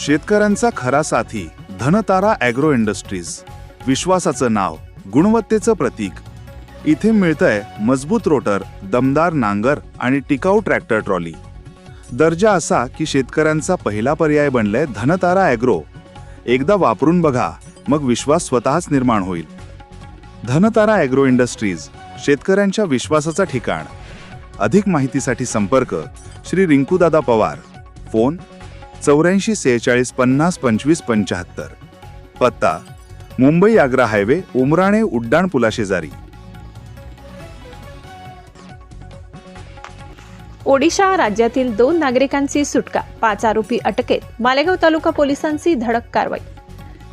शेतकऱ्यांचा खरा साथी धनतारा ॲग्रो इंडस्ट्रीज. विश्वासाचं नाव गुणवत्तेचं प्रतीक. इथे मिळतंय मजबूत रोटर दमदार नांगर आणि टिकाऊ ट्रॅक्टर ट्रॉली. दर्जा असा की शेतकऱ्यांचा पहिला पर्याय बनलाय धनतारा ॲग्रो. एकदा वापरून बघा मग विश्वास स्वतःच निर्माण होईल. धनतारा ॲग्रो इंडस्ट्रीज शेतकऱ्यांच्या विश्वासाचं ठिकाण. अधिक माहितीसाठी संपर्क श्री रिंकूदादा पवार. फोन चौऱ्याऐंशी सेहेचाळीस पन्नास पंचवीस पंच्याहत्तर. पत्ता मुंबई आग्रा हायवे उमराणे उड्डाण पुलाशेजारी. ओडिशा राज्यातील दोन नागरिकांची सुटका पाच आरोपी अटकेत मालेगाव तालुका पोलिसांची धडक कारवाई.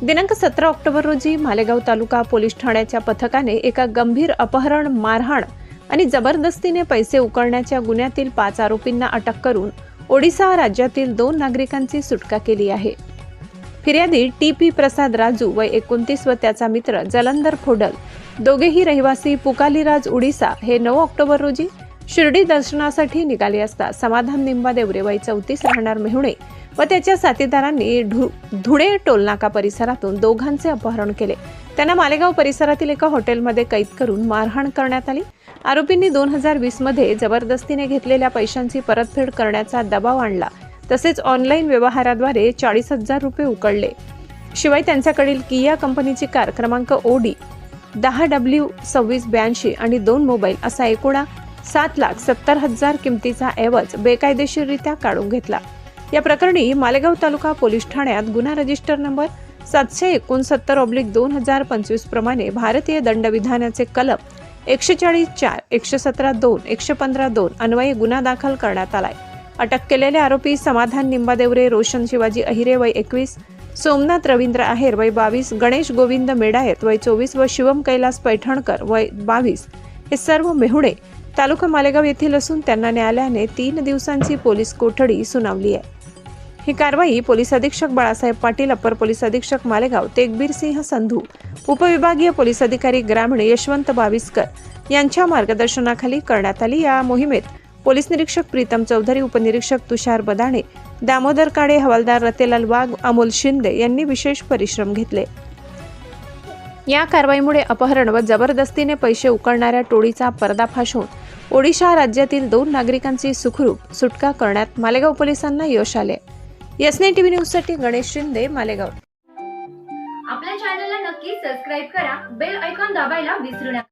दिनांक सतरा ऑक्टोबर रोजी मालेगाव तालुका पोलीस ठाण्याच्या पथकाने एका गंभीर अपहरण मारहाण आणि जबरदस्तीने पैसे उकळण्याच्या गुन्ह्यातील पाच आरोपींना अटक करून ओडिसा राज्यातील दोन नागरिकांची सुटका केली आहे. फिर्यादी टी पी प्रसाद राजू व एकोणतीस व त्याचा मित्र जलंधर फोडल दोघेही रहिवासी पुकालीराज उडिसा हे नऊ ऑक्टोबर रोजी शिर्डी दर्शनासाठी निघाले असता समाधान निंबादेवरे वय चौतीस राहणार मेहुणे व त्याच्या साथीदारांनी धु धुळे टोलनाका परिसरातून दोघांचे अपहरण केले. त्यांना मालेगाव परिसरातील एका हॉटेलमध्ये कैद करून मारहाण करण्यात आली. आरोपींनी दोन हजार वीसमध्ये जबरदस्तीने घेतलेल्या पैशांची परतफेड करण्याचा दबाव आणला. तसेच ऑनलाईन व्यवहाराद्वारे चाळीस हजार रुपये उकळले. शिवाय त्यांच्याकडील किया कंपनीची कार क्रमांक ओडी दहा डब्ल्यू सव्वीस ब्याऐंशी आणि दोन मोबाईल असा एकूणा सात लाख सत्तर हजार किमतीचा ऐवज बेकायदेशीररित्या काढून घेतला. या प्रकरणी मालेगाव तालुका पोलीस ठाण्यात गुन्हा रजिस्टर नंबर सातशे एकोणसत्तर ऑब्लिक दोन हजार पंचवीस प्रमाणे भारतीय दंडविधानाचे कलम एकशे चाळीस चार एकशे सतरा दोन एकशे पंधरा दोन अन्वये गुन्हा दाखल करण्यात आलाय. अटक केलेले आरोपी समाधान निंबादेवरे रोशन शिवाजी अहिरे वय एकवीस सोमनाथ रवींद्र आहेर वय बावीस गणेश गोविंद मेडायत वय चोवीस व शिवम कैलास पैठणकर वय बावीस हे सर्व मेहुणे तालुका मालेगाव येथील असून त्यांना न्यायालयाने तीन दिवसांची पोलीस कोठडी सुनावली आहे. ही कारवाई पोलीस अधीक्षक बाळासाहेब पाटील अप्पर पोलीस अधीक्षक मालेगाव तेगबीर सिंह संधू उपविभागीय पोलीस अधिकारी ग्रामीण यशवंत बाविस्कर यांच्या मार्गदर्शनाखाली करण्यात आली. या मोहिमेत पोलीस निरीक्षक प्रीतम चौधरी उपनिरीक्षक तुषार बदाणे दामोदर काडे हवालदार रतेलाल वाघ अमोल शिंदे यांनी विशेष परिश्रम घेतले. या कारवाईमुळे अपहरण व जबरदस्तीने पैसे उकळणाऱ्या टोळीचा पर्दाफाश होऊन ओडिशा राज्यातील दोन नागरिकांची सुखरूप सुटका करण्यात मालेगाव पोलिसांना यश आले. एस नाईन टीव्ही न्यूजसाठी गणेश शिंदे मालेगाव. आपल्या चॅनलला नक्की सबस्क्राईब करा. बेल ऐकॉन दाबायला विसरू नका.